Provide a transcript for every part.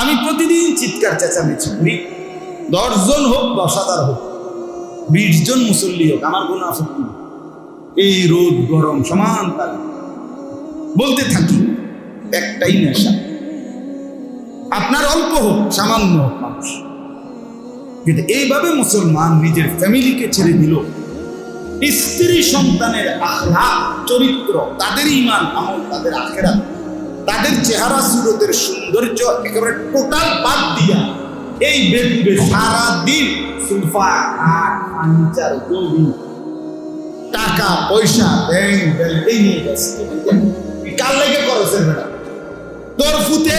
আমি প্রতিদিন চিৎকার, চেঁচামেচি করি। দশজন হোক দশ হাজার হোক বিশ জন মুসল্লি হোক, আমার কোনো নেই। এই রোদ, গরম, সমান তার বলতে থাকি, একটাই নেশা। আপনার অল্প হোক, সামান্য হোক মানুষ। কিন্তু এইভাবে মুসলমান নিজের ফ্যামিলিকে ছেড়ে দিল। স্ত্রী সন্তানের আখলাক চরিত্র তাদের ইমান, আমল তাদের আখেরাত। তাদের চেহারা সুরতের সৌন্দর্য একেবারে টোটাল বাদ দিয়া এই বেদুবে সারা দিন সোফা খাট ফার্নিচার জমি টাকা, পয়সা, ব্যাংক ব্যাংক এই নিয়ে কার লেগে রে বেটা তোর ফুতে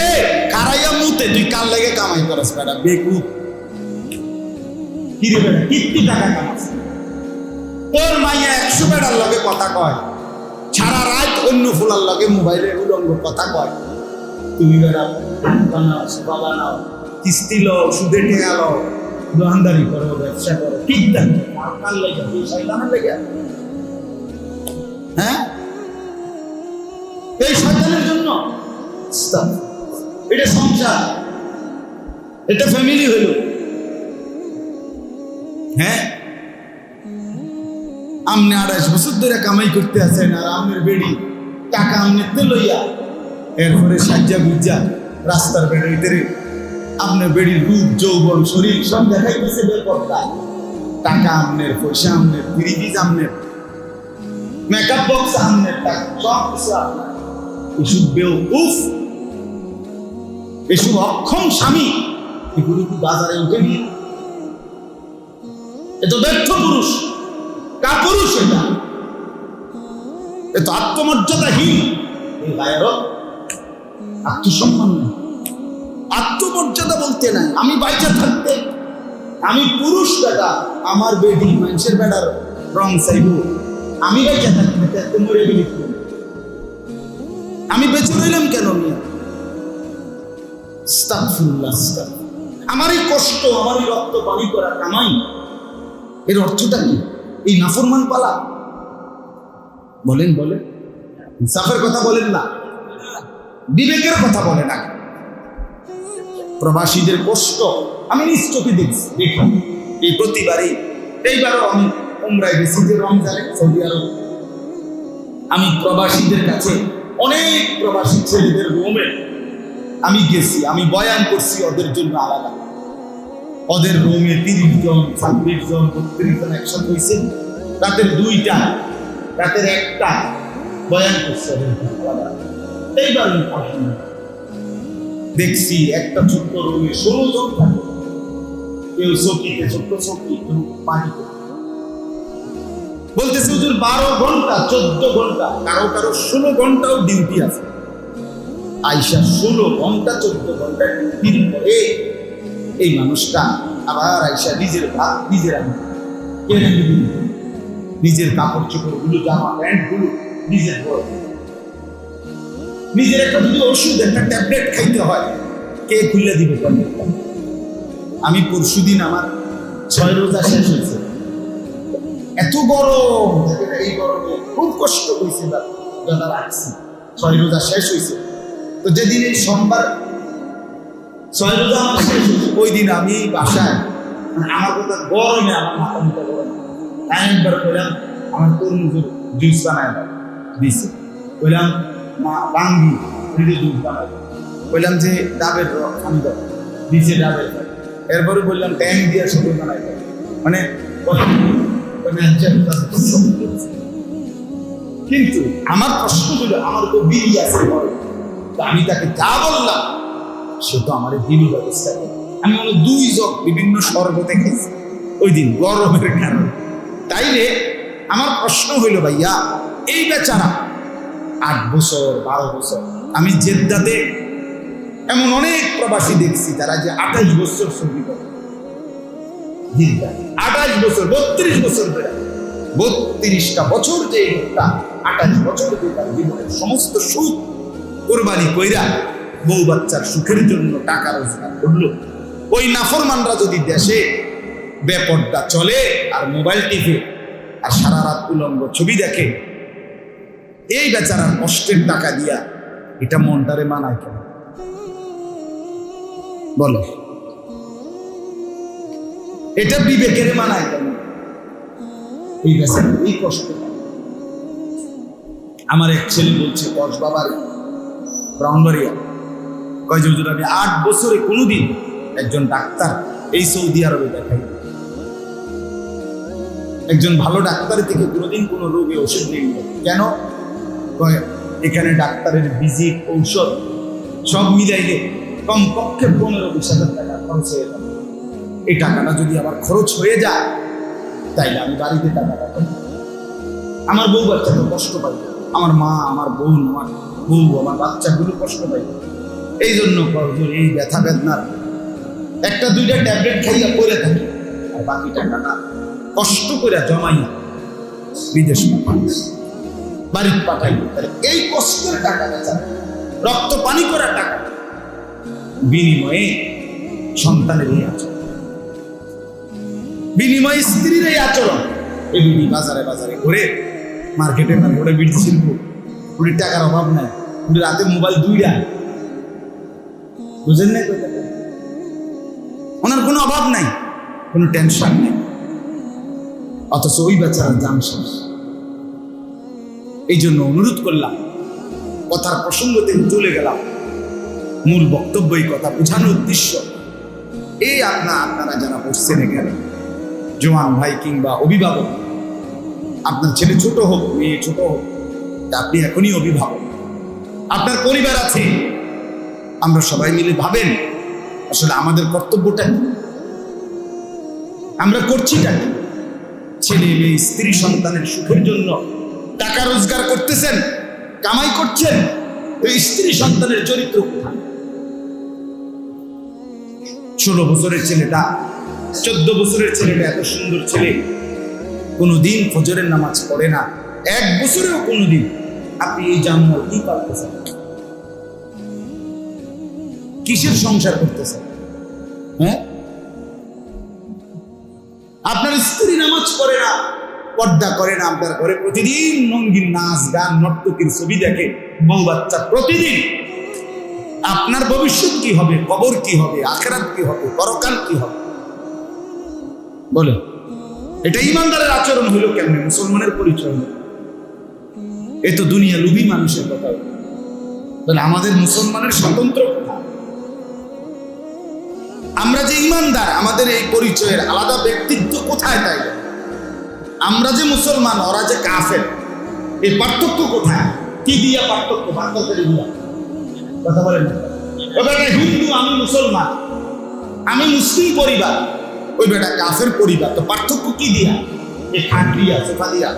কারাইয়া মুতে, তুই কার লেগে কামাই করস বেটা বেকুত কি রে বেটা কিত্তি টাকা তোর মাইয়া একশো বেটার লগে কথা কয়। রাত অন্য ফুলার লগে মোবাইলে উলঙ্গ কথা কয়। তুমি বানাও সোফা বানাও কিস্তি লও, সুদে টেকা লও দোকানদারি করো, ব্যবসা করো, ঠিক লেগে হ্যাঁ? এই শয়তানের জন্য? এটা সংসার। এটা ফ্যামিলি হইল হ্যাঁ? আমনে আড়াইশ বছর ধরে কামাই করতে আছেন আর আমের বেড়ি, টাকা আমনেতে লইয়া, এরপরে সাজ্জা গুজ্জা রাস্তার বেড়ে ভিতরে আপনার বেড়ির রূপ, যৌবন, শরীর সব দেখাইতেছে বেপরদায়। টাকা আমনের, পয়সা আমনের, ফ্রিজ আমনের মেকআপ বক্স আমনের, টাকা, সব কিছু আপনার এসব বেউকুফ, এসব অক্ষম স্বামী এগুলো কি বাজারে উঠে নিয়ে? এ তো ব্যর্থ পুরুষ। কা পুরুষ এটা। এ তো আত্মমর্যাদাহীন। এই গায়েরও আত্মসম্মান নেই। আত্মমর্যাদা বলতে নাই, আমি বাইচা থাকতে। আমি পুরুষ বেটা, আমার বেডি মানুষের বেটার রং চাইব। আমি বাইচা থাকতে মরে আমি বেঁচে রইলাম কেন মিয়া। আমার এই কষ্ট, আমার এই রক্ত পানি করা কামাই, এর অর্থটা কি? এই নাফরমান পালা। বলেন বলেন। ইনসাফের কথা বলেন না। বিবেকের কথা বলে না প্রবাসীদের কষ্ট, আমি নিজ দেখছি। দেখি এই প্রতিবারই, এইবারও আমি উমরায় গেছি যে রমজানে সৌদি আরব। আমি প্রবাসীদের কাছে, অনেক প্রবাসী ছেলেদের রুমে আমি গেছি, আমি বয়ান করছি ওদের জন্য আলাদা। ওদের রুমে তিরিশ জন ছাব্বিশ জন বত্রিশ জন একসাথে হয়েছে রাতের দুইটা, রাতের একটা বয়ান করছে এইবার। দেখছি একটা ছোট্ট রুমে ষোলো জন থাকে। কেউ চকিতে ছোট্ট চকি কেউ পানিতে বলতেছে, হুজুর, বারো ঘণ্টা, চোদ্দ ঘণ্টা, কারও কারও ষোলো ঘন্টাও ডিউটি আছে। আইসা ষোলো ঘণ্টা, চোদ্দ ঘণ্টা ডিউটির পরে এই মানুষটা আবার আইসা নিজের ভাত নিজের নিজের কাপড় চোপড়গুলো জামা প্যান্টগুলো নিজের নিজের একটা যদি ওষুধ, একটা ট্যাবলেট খাইতে হয়। কে খুলে দিবে আমি পরশু দিন আমার ছয় রোজা শেষ হয়েছে। এত গরম, এই গরমে খুব কষ্ট হয়েছে দাদা রাখছি, ছয় রোজা শেষ হয়েছে। তো যেদিন এই সোমবার ওই দিন আমি বাসায় আমার কথা গরমে আমার মাথা মুখা গরম একবার কইলাম, আমার তরমুজের জুস বানায় দিছে। কইলাম, মা, বাঙ্গি জুস বানায় কইলাম যে, ডাবের আমি দিছে ডাবের। এরপরে বললাম, ট্যাং দিয়ে বানাই দাও। মানে কিন্তু আমার প্রশ্ন ছিল আমার তো বিড়ি আছে আমি তাকে যা বললাম সে তো আমার বিড়ি ব্যবস্থা আমি মনে দুই জগ বিভিন্ন স্বর্গ খেয়েছি ওই দিন গরমের কারণে। তাইলে আমার প্রশ্ন হইল ভাইয়া, এই বেচারা আট বছর, বারো বছর, আমি জেদ্দাতে এমন অনেক প্রবাসী দেখছি তারা যে আঠাশ বছর সঙ্গী করে। আঠাশ বছর, বত্রিশ বছর বত্রিশটা বছর যে আঠাশ বছর জীবনের সমস্ত সুখ কোরবানি কইরা বউ বাচ্চার সুখের জন্য টাকা রোজগার করল। ওই নাফরমানরা যদি দেশে বেপর্দা চলে আর মোবাইল টিপে আর সারা রাত উলঙ্গ ছবি দেখে, এই বেচারার কষ্টের টাকা দিয়া এটা মনটারে মানায় কেন? বলে। এটা বিবেকের মানায় কেন? এই বেচারা এই কষ্ট আমার এক ছেলে বলছে কস বাবার ব্রাহ্মণবাড়িয়া কয় যে, হুজুর, আমি আট বছরে কোনোদিন একজন ডাক্তার এই সৌদি আরবে দেখাই একজন ভালো ডাক্তারের থেকে কোনোদিন কোনো রোগে ওষুধ নেই কেন? কয়, এখানে ডাক্তারের ভিজিট, ঔষধ, সব মিলাইলে কমপক্ষে পনেরো বিশ হাজার টাকা খরচ হয়ে যাবে। এই টাকাটা যদি আবার খরচ হয়ে যায়, তাইলে আমি বাড়িতে টাকাটা পাই আমার বউ বাচ্চাটা কষ্ট পাই আমার মা, আমার বোন, আমার বউ, আমার বাচ্চাগুলো কষ্ট পাই এই জন্য এই ব্যথা বেদনার একটা, দুইটা ট্যাবলেট খাইয়া পড়ে থাকি, আর বাকি টাকাটা কষ্ট করে জমাইয়া বিদেশ বাড়িতে পাঠাই। এই কষ্টের টাকা বেচা। রক্ত পানি করা টাকা। বিনিময়ে সন্তানের এই আচরণ। বিনিময়ে স্ত্রীর এই আচরণ। বিনি বাজারে বাজারে ঘুরে মার্কেটে মার্কেটে বিড়ি শিল্প উনি টাকার অভাব নাই। রাতে মোবাইল দুইটা। বুঝেন না ওনার কোনো অভাব নাই, কোনো টেনশন নেই। অথচ ওই বেচারা জান শেষ। এই জন্য অনুরোধ করলাম, কথার প্রসঙ্গ চলে গেলাম। মূল বক্তব্য এই কথা বোঝানোর উদ্দেশ্য, এই আপনার আপনারা যারা বসছেন এখানে, জোয়ান ভাই কিংবা অভিভাবক, আপনার ছেলে ছোট হোক, মেয়ে ছোট হোক আপনি এখনই অভিভাবক। আপনার পরিবার আছে আমরা সবাই মিলে ভাবেন, আসলে আমাদের কর্তব্যটা কি? আমরা করছিটা কি? ছেলে মেয়ে, স্ত্রী সন্তানের সুখের জন্য টাকা রোজগার করতেছেন, কামাই করছেন ওই স্ত্রী সন্তানের চরিত্র ষোলো বছরের ছেলেটা, চোদ্দ বছরের ছেলেটা এত সুন্দর ছেলে, কোনোদিন ফজরের নামাজ পড়ে না। এক বছরেও কোনোদিন আপনি এই জানমাল কি পারতেছেন? কিসের সংসার করতেছেন? হ্যাঁ? আপনার স্ত্রী নামাজ পড়ে না, পর্দা করে না, আপনার ঘরে প্রতিদিন রঙ্গিন নাচ, গান, নর্তকীর ছবি দেখে বউ বাচ্চা প্রতিদিন। আপনার ভবিষ্যৎ কি হবে? কবর কি হবে? আখেরাত কি হবে? পরকাল কি হবে? বলে। এটা ইমানদারের আচরণ হলো কেমন? মুসলমানের পরিচয় এ তো দুনিয়া লুবি মানুষের কথা। তাহলে আমাদের মুসলমানের স্বতন্ত্র কোথায়? আমরা যে ইমানদার, আমাদের এই পরিচয়ের আলাদা ব্যক্তিত্ব কোথায় তাই? আমরা যে মুসলমান, ওরা যে কাফের, এই পার্থক্য কোথায়? কি দিয়া পার্থক্য? পার্থক্য কথা বলেন হিন্দু, আমি মুসলমান। আমি মুসলিম পরিবার। ওই বেটা কাফের পরিবার। তো পার্থক্য কি দিয়া? এই খাট দিয়া, সোফা দিয়া।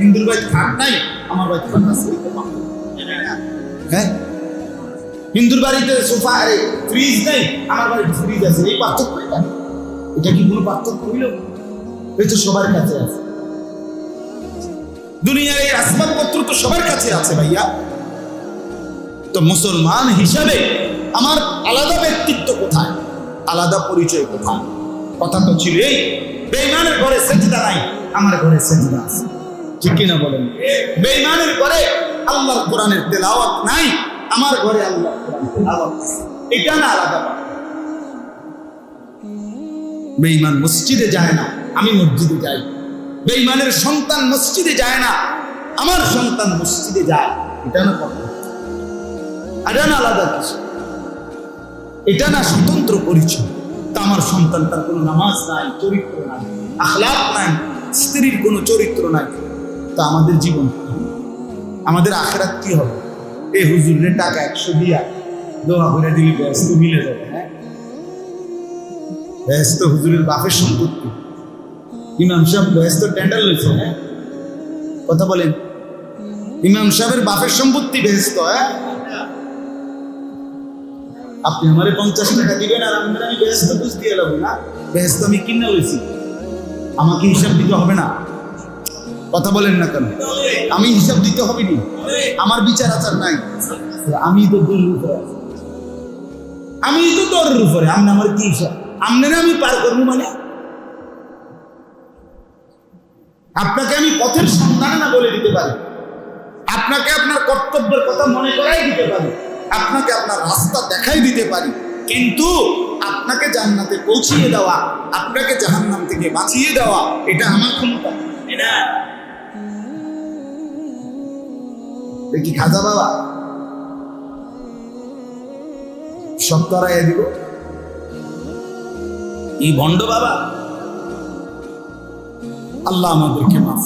হিন্দুর বাড়ি খাট নাই, আমার বাড়ি খাট আছে। হ্যাঁ? হিন্দুর বাড়িতে সোফা, আরে ফ্রিজ নেই, আমার বাড়িতে ফ্রিজ আছে, এই পার্থক্য এটা। কি কোনো পার্থক্য হইল? এই তো সবার কাছে আছে। দুনিয়ার এই আসবাবপত্র তো সবার কাছে আছে ভাইয়া। তো মুসলমান হিসাবে আমার আলাদা ব্যক্তিত্ব কোথায়? আলাদা পরিচয় কোথায়? কথা তো ছিল এই বেইমানের ঘরে সেজদা নাই, আমার ঘরে সেজদা আছে। ঠিক কিনা বলেন? বেইমানের ঘরে আল্লাহর কোরআনের তেলাওয়াত নাই আমার ঘরে আল্লাহ এটা না আলাদা। বেঈমান মসজিদে যায় না, আমি মসজিদে যাই। বেঈমানের সন্তান মসজিদে যায় না, আমার সন্তান মসজিদে যায়। এটা না এটা না আলাদা কিছু। এটা না স্বতন্ত্র পরিচয়। তা আমার সন্তান, তার কোনো নামাজ নাই, চরিত্র নাই আখলাপ নাই, স্ত্রীর কোনো চরিত্র নাই। তা আমাদের জীবন আমাদের আখেরাত কি হবে? এই হুজুরের টাকা একশো দিয়া দোয়া করে দিলে ব্যস্ত মিলে যাবে হ্যাঁ? ব্যস্ত হুজুরের বাপের সম্পত্তি। ইমাম সাহেব ব্যস্ত টেন্ডার লইছে হ্যাঁ? কথা বলেন। ইমাম সাহেবের বাপের সম্পত্তি ব্যস্ত হ্যাঁ? আপনি আমারে পঞ্চাশ টাকা দিবেন আর আমি আমি ব্যস্ত বুঝ দিয়ে না। ব্যস্ত আমি কিনে লইছি। আমাকে হিসাব দিতে হবে না। কথা বলেন না কেন? আমি হিসাব দিতে হবে নি আমার বিচার আচার নাই। আমি তো আমি তো দরের উপরে আপনি আমার কি হিসাব? আপনি আমি পার করব মানে? আপনাকে আমি পথের সন্ধানে না বলে দিতে পারি। আপনাকে আপনার কর্তব্যের কথা মনে করাই দিতে পারি। আপনাকে আপনার রাস্তা দেখাই দিতে পারি। কিন্তু আপনাকে জান্নাতে পৌঁছিয়ে দেওয়া, আপনাকে জাহান্নাম থেকে বাঁচিয়ে দেওয়া, এটা আমার ক্ষমতা। এটা কি খাজা বাবা? সব তরাইয়া দিব। এই ভণ্ড বাবা। আল্লাহ আমাদেরকে মাফ